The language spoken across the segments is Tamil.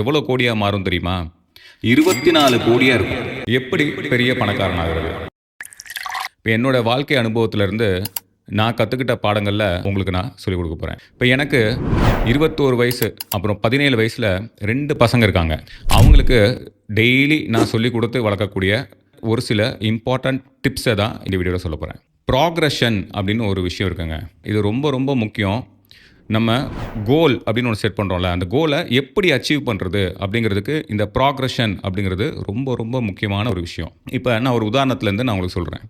எவ்வளோ கோடியாக மாறும் தெரியுமா? இருபத்தி நாலு கோடியாக இருக்கும். எப்படி பெரிய பணக்காரனாகிறது? இப்போ என்னோட வாழ்க்கை அனுபவத்திலேருந்து நான் கற்றுக்கிட்ட பாடங்களில் உங்களுக்கு நான் சொல்லிக் கொடுக்க போகிறேன் இப்போ எனக்கு இருபத்தோரு வயசு அப்புறம் பதினேழு வயசில் ரெண்டு பசங்க இருக்காங்க. அவங்களுக்கு டெய்லி நான் சொல்லி கொடுத்து வளர்க்கக்கூடிய ஒரு சில இம்பார்ட்டண்ட் டிப்ஸை தான் இந்த வீடியோவில் சொல்ல போகிறேன் ப்ராக்ரஷன் அப்படின்னு ஒரு விஷயம் இருக்குங்க. இது ரொம்ப ரொம்ப முக்கியம். நம்ம கோல் அப்படின்னு ஒன்று செட் பண்ணுறோம்ல அந்த கோலை எப்படி அச்சீவ் பண்ணுறது அப்படிங்கிறதுக்கு இந்த ப்ராக்ரஷன் அப்படிங்கிறது ரொம்ப ரொம்ப முக்கியமான ஒரு விஷயம். இப்போ நான் ஒரு உதாரணத்துலேருந்து நான் உங்களுக்கு சொல்கிறேன்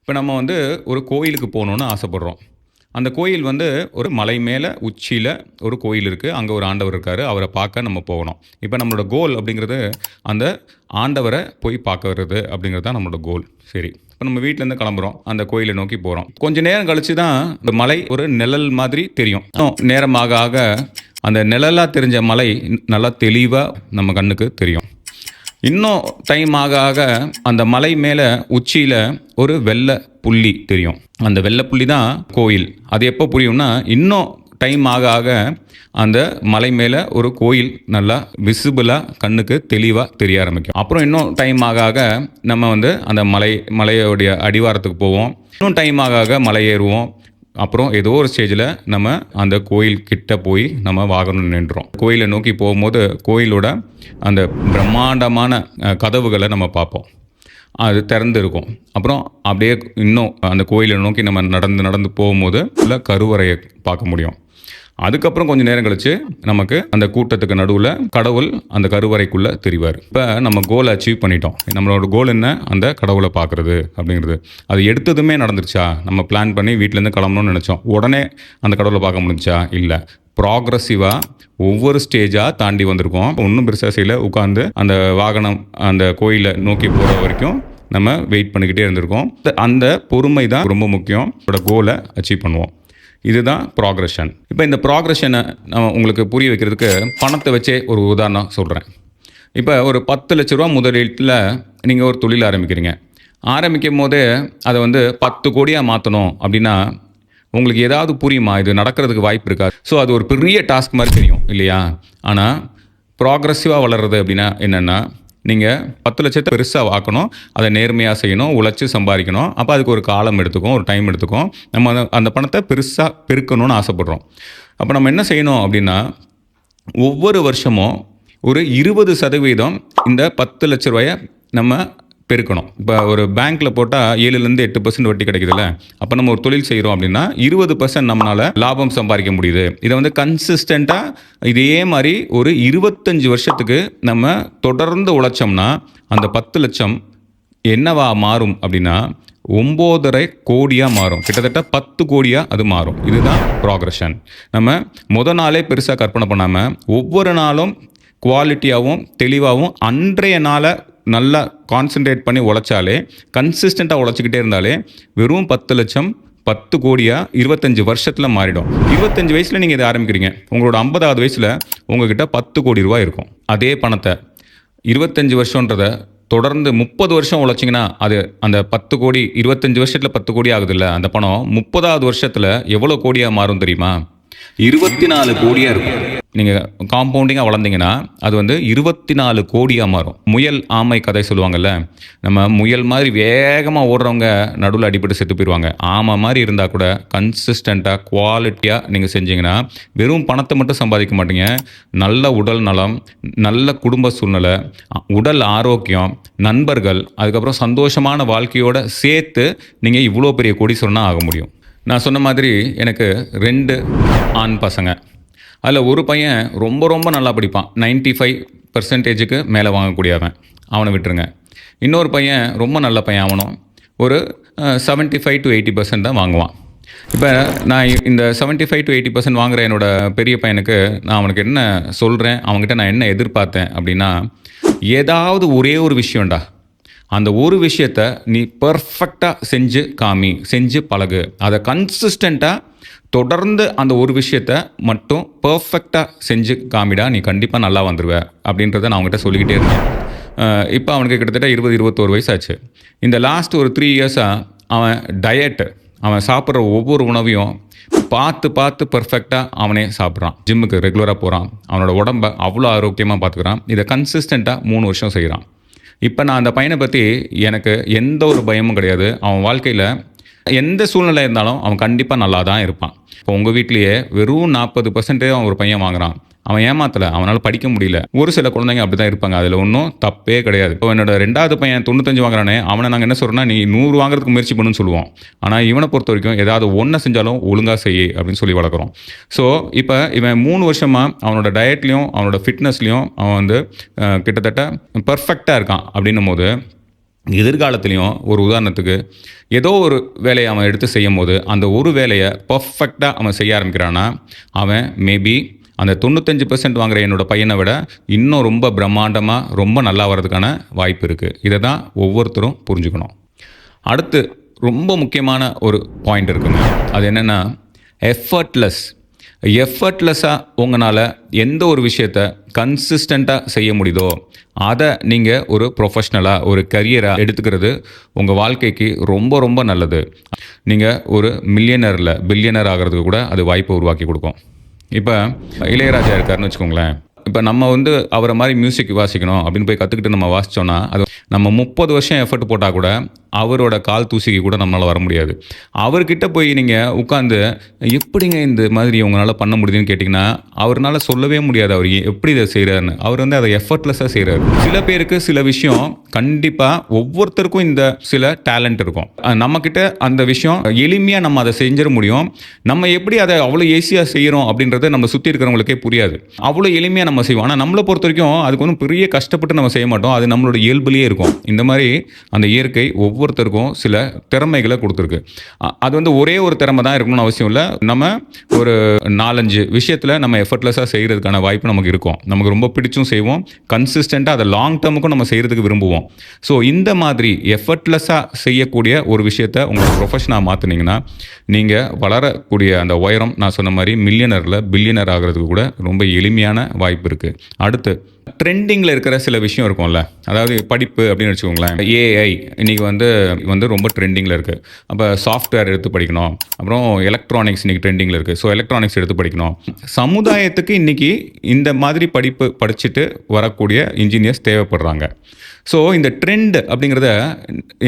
இப்போ நம்ம வந்து ஒரு கோயிலுக்கு போகணுன்னு ஆசைப்பட்றோம். அந்த கோயில் வந்து ஒரு மலை மேலே உச்சியில் ஒரு கோயில் இருக்குது அங்கே ஒரு ஆண்டவர் இருக்கார். அவரை பார்க்க நம்ம போகணும். இப்போ நம்மளோட கோல் அப்படிங்கிறது அந்த ஆண்டவரை போய் பார்க்க வர்றது அப்படிங்கிறது தான் நம்மளோட கோல் சரி. இப்போ நம்ம வீட்டிலேருந்து கிளம்புறோம். அந்த கோயிலை நோக்கி போகிறோம் கொஞ்சம் நேரம் கழித்து தான் இந்த மலை ஒரு நிழல் மாதிரி தெரியும். நேரமாக ஆக அந்த நிழலாக தெரிஞ்ச மலை நல்லா தெளிவாக நம்ம கண்ணுக்கு தெரியும். இன்னும் டைம் ஆக ஆக அந்த மலை மேலே உச்சியில் ஒரு வெள்ளை புள்ளி தெரியும். அந்த வெள்ளை புள்ளி தான் கோயில். அது எப்போ புரியும்னா இன்னும் டைம் ஆக ஆக அந்த மலை மேலே ஒரு கோயில் நல்லா விசிபிளாக கண்ணுக்கு தெளிவாக தெரிய ஆரம்பிக்கும். அப்புறம் இன்னும் டைம் ஆக ஆக நம்ம வந்து அந்த மலை மலையோடைய அடிவாரத்துக்கு போவோம். இன்னும் டைம் ஆக ஆக மலை ஏறுவோம். அப்புறம் ஏதோ ஒரு ஸ்டேஜில் நம்ம அந்த கோயில் கிட்ட போய் நம்ம வாகனம் நின்றோம் கோயிலை நோக்கி போகும்போது கோயிலோட அந்த பிரம்மாண்டமான கதவுகளை நம்ம பார்ப்போம். அது திறந்து இருக்கும் அப்புறம் அப்படியே இன்னும் அந்த கோயிலை நோக்கி நம்ம நடந்து நடந்து போகும்போது உள்ள கருவறையை பார்க்க முடியும். அதுக்கப்புறம் கொஞ்சம் நேரம் கழிச்சு நமக்கு அந்த கூட்டத்துக்கு நடுவில் கடவுள் அந்த கருவறைக்குள்ளே தெரிவார். இப்போ நம்ம கோலை அச்சீவ் பண்ணிட்டோம். நம்மளோட கோல் என்ன? அந்த கடவுளை பார்க்குறது அப்படிங்கிறது. அது எடுத்ததுமே நடந்துருச்சா? நம்ம பிளான் பண்ணி வீட்டிலேருந்து கிளம்பணும்னு நினச்சோம். உடனே அந்த கடவுளை பார்க்க முடிஞ்சா? இல்லை. ப்ராக்ரஸிவாக ஒவ்வொரு ஸ்டேஜாக தாண்டி வந்திருக்கோம். ஒன்றும் பெருசாக செய்யல. உட்காந்து அந்த வாகனம் அந்த கோயிலை நோக்கி போகிற வரைக்கும் நம்ம வெயிட் பண்ணிக்கிட்டே இருந்திருக்கோம். அந்த பொறுமை தான் ரொம்ப முக்கியம். இதோட கோலை அச்சீவ் பண்ணுவோம். இதுதான் ப்ராக்ரஷன் இப்போ இந்த ப்ராக்ரஷனை நான் உங்களுக்கு புரிய வைக்கிறதுக்கு பணத்தை வச்சே ஒரு உதாரணம் சொல்கிறேன் இப்போ ஒரு பத்து லட்ச ரூபா முதலீட்டில் நீங்கள் ஒரு தொழில் ஆரம்பிக்கிறீங்க. ஆரம்பிக்கும் போதே அதை வந்து பத்து கோடியாக மாற்றணும் அப்படின்னா உங்களுக்கு ஏதாவது புரியுமா? இது நடக்கிறதுக்கு வாய்ப்பு இருக்கா? ஸோ அது ஒரு பெரிய டாஸ்க் மாதிரி தெரியும் இல்லையா? ஆனால் ப்ராக்ரஸிவாக வளர்றது அப்படின்னா என்னென்னா நீங்கள் பத்து லட்சத்தை பெருசாக ஆக்கணும் அதை நேர்மையாக செய்யணும் உழைச்சி சம்பாதிக்கணும். அப்போ அதுக்கு ஒரு காலம் எடுத்துக்கும் ஒரு டைம் எடுத்துக்கும். நம்ம அந்த- அந்த பணத்தை பெருசாக பெருக்கணும்னு ஆசைப்பட்றோம். அப்போ நம்ம என்ன செய்யணும் அப்படின்னா ஒவ்வொரு வருஷமும் ஒரு இருபது சதவீதம் இந்த பத்து லட்ச ரூபாயை நம்ம பெருக்கணும். இப்போ ஒரு பேங்க்கில் போட்டால் ஏழுலேருந்து எட்டு பர்சன்ட் வட்டி கிடைக்குதுல்ல? அப்போ நம்ம ஒரு தொழில் செய்கிறோம் அப்படின்னா இருபது பர்சன்ட் நம்மளால் லாபம் சம்பாதிக்க முடியுது. இதை வந்து கன்சிஸ்டண்ட்டாக இதே மாதிரி ஒரு இருபத்தஞ்சு வருஷத்துக்கு நம்ம தொடர்ந்து உழைச்சோம்னா அந்த பத்து லட்சம் என்னவா மாறும் அப்படின்னா ஒம்போதரை கோடியாக மாறும். கிட்டத்தட்ட பத்து கோடியாக அது மாறும். இதுதான் ப்ராக்ரஷன் நம்ம முத நாளே பெருசாக கற்பனை பண்ணாமல் ஒவ்வொரு நாளும் குவாலிட்டியாகவும் தெளிவாகவும் அன்றைய நாளை நல்லா கான்சென்ட்ரேட் பண்ணி உழைச்சாலே கன்சிஸ்டண்ட்டாக உழைச்சிக்கிட்டே இருந்தாலே வெறும் பத்து லட்சம் பத்து கோடியாக இருபத்தஞ்சி வருஷத்தில் மாறிடும். இருபத்தஞ்சு வயசில் நீங்கள் இதை ஆரம்பிக்கிறீங்க. உங்களோட ஐம்பதாவது வயசில் உங்ககிட்ட பத்து கோடி ரூபாய் இருக்கும். அதே பணத்தை இருபத்தஞ்சி வருஷன்றத தொடர்ந்து முப்பது வருஷம் உழைச்சிங்கன்னா அது அந்த பத்து கோடி இருபத்தஞ்சி வருஷத்தில் பத்து கோடி ஆகுதுல்ல அந்த பணம் முப்பதாவது வருஷத்தில் எவ்வளோ கோடியாக மாறும் தெரியுமா? இருபத்தி நாலு கோடியாக இருக்கும். நீங்கள் காம்பவுண்டிங்காக வளர்ந்தீங்கன்னா அது வந்து இருபத்தி நாலு கோடியாக மாறும். முயல் ஆமை கதை சொல்லுவாங்கல்ல நம்ம முயல் மாதிரி வேகமாக ஓடுறவங்க நடுவில் அடிபட்டு செத்து போயிடுவாங்க ஆமை மாதிரி இருந்தால் கூட கன்சிஸ்டண்ட்டாக குவாலிட்டியாக நீங்கள் செஞ்சீங்கன்னா வெறும் பணத்தை மட்டும் சம்பாதிக்க மாட்டீங்க. நல்ல உடல் நலம் நல்ல குடும்ப சூழ்நிலை உடல் ஆரோக்கியம் நண்பர்கள் அதுக்கப்புறம் சந்தோஷமான வாழ்க்கையோடு சேர்த்து நீங்கள் இவ்வளோ பெரிய கோடீஸ்வரனாக ஆக முடியும். நான் சொன்ன மாதிரி எனக்கு ரெண்டு ஆண் பசங்க. அதில் ஒரு பையன் ரொம்ப ரொம்ப நல்லா படிப்பான். 95% ஃபைவ் பர்சன்டேஜுக்கு மேலே வாங்கக்கூடியவன். அவனை விட்டுருங்க. இன்னொரு பையன் ரொம்ப நல்ல பையன் அவனும். ஒரு seventy five to eighty percent தான் வாங்குவான். இப்போ நான் இந்த 75 ஃபைவ் டு எயிட்டி பர்சன்ட் வாங்குற என்னோட பெரிய பையனுக்கு நான் அவனுக்கு என்ன சொல்கிறேன் அவன்கிட்ட நான் என்ன எதிர்பார்த்தேன் அப்படின்னா ஏதாவது ஒரே ஒரு விஷயம்டா. அந்த ஒரு விஷயத்த நீ பர்ஃபெக்டாக செஞ்சு காமி செஞ்சு பழகு. அதை கன்சிஸ்டண்ட்டாக தொடர்ந்து அந்த ஒரு விஷயத்த மட்டும் பர்ஃபெக்டாக செஞ்சு காமிடா நீ கண்டிப்பாக நல்லா வந்துடுவ அப்படின்றத நான் அவங்ககிட்ட சொல்லிக்கிட்டே இருந்தேன் இப்போ அவனுக்கு கிட்டத்தட்ட இருபது இருபத்தோரு வயசாச்சு. இந்த லாஸ்ட் ஒரு த்ரீ இயர்ஸாக அவன் டயட்டு அவன் சாப்பிட்ற ஒவ்வொரு உணவையும் பார்த்து பார்த்து பர்ஃபெக்டாக அவனே சாப்பிட்றான். ஜிம்முக்கு ரெகுலராக போகிறான் அவனோட உடம்ப அவ்வளோ ஆரோக்கியமாக பார்த்துக்கிறான். இதை கன்சிஸ்டண்ட்டாக மூணு வருஷம் செய்கிறான் இப்போ நான் அந்த பையனை பற்றி எனக்கு எந்த ஒரு பயமும் கிடையாது. அவன் வாழ்க்கையில் எந்த சூழ்நிலை இருந்தாலும் அவன் கண்டிப்பாக நல்லா தான் இருப்பான். இப்போ உங்கள் வீட்லேயே வெறும் நாற்பது பர்சன்டேஜ் அவன் ஒரு பையன் வாங்குறான். அவன் ஏமாத்தலை அவனால் படிக்க முடியல. ஒரு சில குழந்தைங்க அப்படி தான் இருப்பாங்க. அதில் ஒன்றும் தப்பே கிடையாது. இப்போ என்னோட ரெண்டாவது பையன் தொண்ணூத்தஞ்சு வாங்குறானே அவனை நாங்கள் என்ன சொல்கிறோம்னா நீ நூறு வாங்குறதுக்கு முயற்சி பண்ணுன்னு சொல்லுவோம். ஆனால் இவனை பொறுத்த வரைக்கும் ஏதாவது ஒன்றை செஞ்சாலும் ஒழுங்காக செய்ய அப்படின்னு சொல்லி வளர்க்குறோம். ஸோ இப்போ இவன் மூணு வருஷமாக அவனோட டயட்லேயும் அவனோட ஃபிட்னஸ்லேயும் அவன் வந்து கிட்டத்தட்ட பர்ஃபெக்டாக இருக்கான். அப்படின்னும் போது எதிர்காலத்துலேயும் ஒரு உதாரணத்துக்கு ஏதோ ஒரு வேலையை அவன் எடுத்து செய்யும் போது அந்த ஒரு வேலையை பர்ஃபெக்டாக அவன் செய்ய ஆரம்பிக்கிறான்னா அவன் மேபி அந்த தொண்ணூத்தஞ்சு பெர்சன்ட் வாங்குற என்னோட பையனை விட இன்னும் ரொம்ப பிரம்மாண்டமாக ரொம்ப நல்லா வர்றதுக்கான வாய்ப்பு இருக்குது இதை தான் ஒவ்வொருத்தரும் புரிஞ்சுக்கணும். அடுத்து ரொம்ப முக்கியமான ஒரு பாயிண்ட் இருக்குங்க. அது என்னென்னா எஃபர்ட்லெஸ் எஃபர்ட்லெஸ்ஸாக உங்களால் எந்த ஒரு விஷயத்த கன்சிஸ்டண்ட்டாக செய்ய முடியுதோ அதை நீங்கள் ஒரு ப்ரொஃபஷ்னலாக ஒரு கரியராக எடுத்துக்கிறது உங்கள் வாழ்க்கைக்கு ரொம்ப ரொம்ப நல்லது. நீங்கள் ஒரு மில்லியனரில் பில்லியனர் ஆகிறதுக்கு கூட அது வாய்ப்பை உருவாக்கி கொடுக்கும். இப்போ இளையராஜா இருக்காருன்னு வச்சுக்கோங்களேன். இப்போ நம்ம வந்து அவரை மாதிரி மியூசிக் வாசிக்கணும் அப்படின்னு போய் கற்றுக்கிட்டு நம்ம வாசித்தோன்னா அது நம்ம முப்பது வருஷம் எஃபர்ட் போட்டால் கூட அவரோட கால் தூசிக்கு கூட நம்மளால் வர முடியாது. அவர்கிட்ட போய் நீங்கள் உட்காந்து எப்படிங்க இந்த மாதிரி உங்களால் பண்ண முடியுதுன்னு கேட்டிங்கன்னா அவர்னால சொல்லவே முடியாது அவர் எப்படி இதை செய்கிறாருன்னு அவர் வந்து அதை எஃபர்ட்லெஸ்ஸாக செய்கிறாரு சில பேருக்கு சில விஷயம் கண்டிப்பாக ஒவ்வொருத்தருக்கும் இந்த சில டேலண்ட் இருக்கும். நம்மக்கிட்ட அந்த விஷயம் எளிமையாக நம்ம அதை செஞ்சிட முடியும். நம்ம எப்படி அதை அவ்வளோ ஈஸியாக செய்கிறோம் அப்படின்றத நம்ம சுற்றி இருக்கிறவங்களுக்கே புரியாது. அவ்வளோ எளிமையாக நம்ம செய்வோம். ஆனால் நம்மளை பொறுத்த வரைக்கும் அதுக்கு ஒன்றும் பெரிய கஷ்டப்பட்டு நம்ம செய்ய மாட்டோம். அது நம்மளோட இயல்புலேயே இருக்கும். இந்த மாதிரி அந்த இயற்கை ஒவ்வொருத்தருக்கும் சில திறமைகளை கொடுத்துருக்கு. அது வந்து ஒரே ஒரு திறமை தான் இருக்கணும்னு அவசியம் இல்லை. நம்ம ஒரு நாலஞ்சு விஷயத்தில் நம்ம எஃபர்ட்லெஸ்ஸாக செய்கிறதுக்கான வாய்ப்பு நமக்கு இருக்கும். நமக்கு ரொம்ப பிடிச்சும் செய்வோம். கன்சிஸ்டண்ட்டாக அதை லாங் டேர்முக்கும் நம்ம செய்கிறதுக்கு விரும்புவோம். ஸோ இந்த மாதிரி எஃபர்ட்லெஸ்ஸாக செய்யக்கூடிய ஒரு விஷயத்தை உங்களோட ப்ரொஃபஷனாக மாற்றினீங்கன்னா நீங்கள் வளரக்கூடிய அந்த உயரம் நான் சொன்ன மாதிரி மில்லியனரில் பில்லியனர் ஆகிறதுக்கு கூட ரொம்ப எளிமையான வாய்ப்பு இருக்குது அடுத்து ட்ரெண்டிங்கில் இருக்கிற சில விஷயம் இருக்கும்ல. அதாவது படிப்பு அப்படின்னு வச்சுக்கோங்களேன். ஏஐ இன்றைக்கி வந்து வந்து ரொம்ப ட்ரெண்டிங்கில் இருக்குது அப்போ சாஃப்ட்வேர் எடுத்து படிக்கணும். அப்புறம் எலக்ட்ரானிக்ஸ் இன்னைக்கு ட்ரெண்டிங்கில் இருக்குது ஸோ எலக்ட்ரானிக்ஸ் எடுத்து படிக்கணும். சமுதாயத்துக்கு இன்றைக்கி இந்த மாதிரி படிப்பு படிச்சுட்டு வரக்கூடிய இன்ஜினியர்ஸ் தேவைப்படுறாங்க. ஸோ இந்த ட்ரெண்ட் அப்படிங்கிறத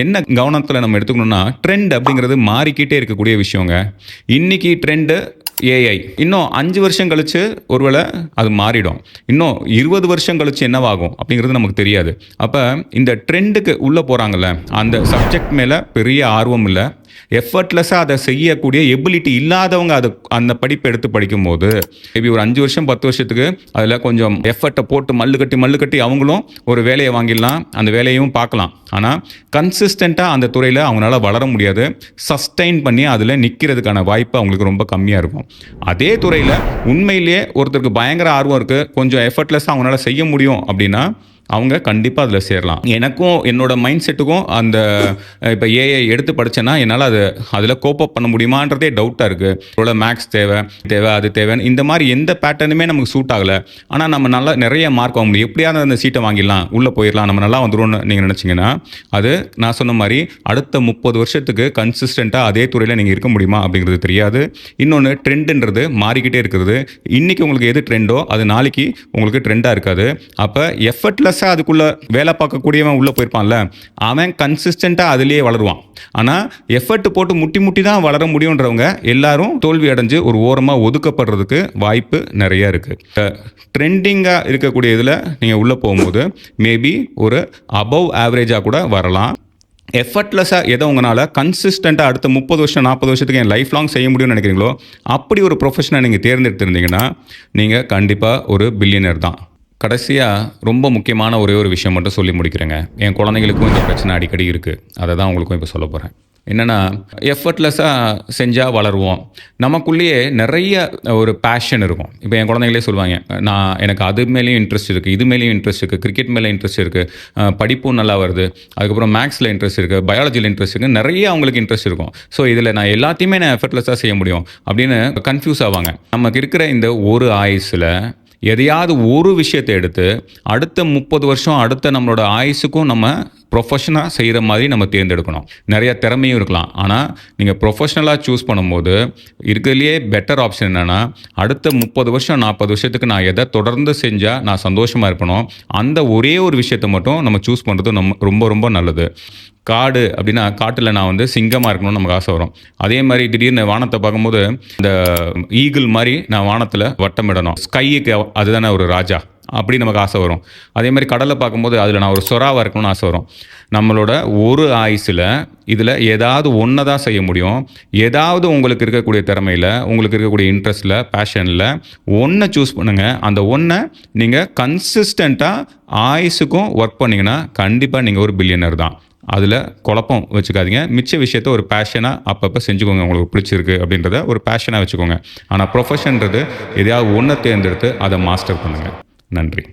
என்ன கவனத்தில் நம்ம எடுத்துக்கணும்னா ட்ரெண்ட் அப்படிங்கிறது மாறிக்கிட்டே இருக்கக்கூடிய விஷயங்க. இன்னைக்கு ட்ரெண்டு ஏஐ இன்னும் அஞ்சு வருஷம் கழிச்சு ஒருவேளை அது மாறிடும். இன்னும் இருபது வருஷம் கழிச்சு என்னவாகும் அப்படிங்கிறது நமக்கு தெரியாது. அப்போ இந்த ட்ரெண்டுக்கு உள்ளே போகிறாங்கல்ல அந்த சப்ஜெக்ட் மேலே பெரிய ஆர்வம் இல்லை. எஃபர்ட்லெஸ்ஸாக அதை செய்யக்கூடிய எபிலிட்டி இல்லாதவங்க அது அந்த படிப்பை எடுத்து படிக்கும்போது மேபி ஒரு அஞ்சு வருஷம் பத்து வருஷத்துக்கு அதில் கொஞ்சம் எஃபர்ட்டை போட்டு மல்லு கட்டி மல்லு கட்டி அவங்களும் ஒரு வேலையை வாங்கிடலாம். அந்த வேலையும் பார்க்கலாம். ஆனால் கன்சிஸ்டண்ட்டாக அந்த துறையில் அவங்களால வளர முடியாது. சஸ்டைன் பண்ணி அதில் நிற்கிறதுக்கான வாய்ப்பு அவங்களுக்கு ரொம்ப கம்மியாக இருக்கும். அதே துறையில் உண்மையிலேயே ஒருத்தருக்கு பயங்கர ஆர்வம் இருக்குது கொஞ்சம் எஃபர்ட்லெஸ்ஸாக அவங்களால செய்ய முடியும் அப்படின்னா அவங்க கண்டிப்பாக அதில் சேரலாம். எனக்கும் என்னோட மைண்ட் செட்டுக்கும் அந்த இப்போ ஏஐ எடுத்து படித்தேன்னா என்னால் அது அதில் கோப்பப் பண்ண முடியுமான்றதே டவுட்டாக இருக்குது இவ்வளோ மேக்ஸ் தேவை தேவை அது தேவைன்னு இந்த மாதிரி எந்த பேட்டர்னுமே நமக்கு சூட் ஆகலை. ஆனால் நம்ம நல்லா நிறைய மார்க் வாங்க முடியும். எப்படியாவது அந்த சீட்டை வாங்கிடலாம் உள்ளே போயிடலாம் நம்ம நல்லா வந்துரும்னு நீங்கள் நினச்சிங்கன்னா அது நான் சொன்ன மாதிரி அடுத்த முப்பது வருஷத்துக்கு கன்சிஸ்டண்ட்டாக அதே துறையில் நீங்கள் இருக்க முடியுமா அப்படிங்கிறது தெரியாது. இன்னொன்று ட்ரெண்டுன்றது மாறிக்கிட்டே இருக்கிறது. இன்றைக்கி உங்களுக்கு எது ட்ரெண்டோ அது நாளைக்கு உங்களுக்கு ட்ரெண்டாக இருக்காது. அப்போ எஃபர்ட்லெஸ் எஃபர்ட்லெஸ்ஸாக அதுக்குள்ளே வேலை பார்க்கக்கூடியவன் உள்ளே போயிருப்பான்ல அவன் கன்சிஸ்டண்ட்டாக அதுலேயே வளருவான். ஆனால் எஃபர்ட் போட்டு முட்டி முட்டி தான் வளர முடியுன்றவங்க எல்லாரும் தோல்வி அடைஞ்சு ஒரு ஓரமாக ஒதுக்கப்படுறதுக்கு வாய்ப்பு நிறைய இருக்குது ட்ரெண்டிங்காக இருக்கக்கூடிய இதில் நீங்கள் உள்ளே போகும்போது மேபி ஒரு அபவ் ஆவரேஜாக கூட வரலாம். எஃபர்ட்லெஸ்ஸாக எதை உங்களால் கன்சிஸ்டண்ட்டாக அடுத்த முப்பது வருஷம் நாற்பது வருஷத்துக்கு என் லைஃப் லாங் செய்ய முடியும்னு நினைக்கிறீங்களோ அப்படி ஒரு ப்ரொஃபஷனை நீங்கள் தேர்ந்தெடுத்திருந்தீங்கன்னா நீங்கள் கண்டிப்பாக ஒரு பில்லியனர் தான். கடைசியாக ரொம்ப முக்கியமான ஒரே ஒரு விஷயம் மட்டும் சொல்லி முடிக்கிறேங்க. என் குழந்தைங்களுக்கும் இந்த பிரச்சனை அடிக்கடி இருக்குது அதை தான் உங்களுக்கும் இப்போ சொல்ல போகிறேன் என்னென்னா எஃபர்ட்லெஸ்ஸாக செஞ்சால் வளருவோம். நமக்குள்ளேயே நிறைய ஒரு பேஷன் இருக்கும். இப்போ என் குழந்தைங்களே சொல்லுவாங்க நான் எனக்கு அது மேலேயும் இன்ட்ரெஸ்ட் இருக்குது இது மேலேயும் இன்ட்ரெஸ்ட் இருக்குது கிரிக்கெட் மேலே இன்ட்ரெஸ்ட் இருக்குது படிப்பும் நல்லா வருது அதுக்கப்புறம் மேக்ஸில் இன்ட்ரெஸ்ட் இருக்குது பயாலஜியில் இன்ட்ரெஸ்ட் இருக்குது நிறைய அவங்களுக்கு இன்ட்ரெஸ்ட் இருக்கும். ஸோ இதில் நான் எல்லாத்தையுமே நான் எஃபர்ட்லெஸ்ஸாக செய்ய முடியும். அப்படின்னு கன்ஃபியூஸ் ஆவாங்க. நமக்கு இருக்கிற இந்த ஒரு ஆயுஸில் எதையாவது ஒரு விஷயத்தை எடுத்து அடுத்த முப்பது வருஷம் அடுத்த நம்மளோட ஆயுசுக்கும் நம்ம ப்ரொஃபஷனாக செய்கிற மாதிரி நம்ம தேர்ந்தெடுக்கணும். நிறைய திறமையும் இருக்கலாம். ஆனால் நீங்கள் ப்ரொஃபஷனலாக சூஸ் பண்ணும்போது இருக்கிறதுலையே பெட்டர் ஆப்ஷன் என்னென்னா அடுத்த முப்பது வருஷம் நாற்பது வருஷத்துக்கு நான் எதை தொடர்ந்து செஞ்சால் நான் சந்தோஷமாக இருப்பணும் அந்த ஒரே ஒரு விஷயத்தை மட்டும் நம்ம சூஸ் பண்ணுறது நம்ம ரொம்ப ரொம்ப நல்லது. காடு அப்படின்னா காட்டில் நான் வந்து சிங்கமாக இருக்கணும்னு நமக்கு ஆசை வரும். அதே மாதிரி திடீர்னு வானத்தை பார்க்கும்போது இந்த ஈகிள் மாதிரி நான் வானத்தில் வட்டமிடணும். ஸ்கைக்கு அதுதானே ஒரு ராஜா. அப்படி நமக்கு ஆசை வரும். அதே மாதிரி கடலை பார்க்கும்போது அதில் நான் ஒரு சொராவாக இருக்கணும்னு ஆசை வரும். நம்மளோட ஒரு ஆயுசில் இதில் ஏதாவது ஒன்றை தான் செய்ய முடியும். ஏதாவது உங்களுக்கு இருக்கக்கூடிய திறமையில் உங்களுக்கு இருக்கக்கூடிய இன்ட்ரெஸ்ட்டில் பேஷனில் ஒன்றை சூஸ் பண்ணுங்கள் அந்த ஒன்றை நீங்கள் கன்சிஸ்டண்ட்டாக ஆயுஸுக்கும் ஒர்க் பண்ணிங்கன்னா கண்டிப்பாக நீங்கள் ஒரு பில்லியனர் தான். அதில் குழப்பம் வச்சுக்காதீங்க. மிச்ச விஷயத்த ஒரு பேஷனாக அப்பப்போ செஞ்சுக்கோங்க. உங்களுக்கு பிடிச்சிருக்கு அப்படின்றத ஒரு பேஷனாக வச்சுக்கோங்க. ஆனால் ப்ரொஃபஷன்றது எதையாவது ஒன்றை தேர்ந்தெடுத்து அதை மாஸ்டர் பண்ணுங்கள் நன்றி.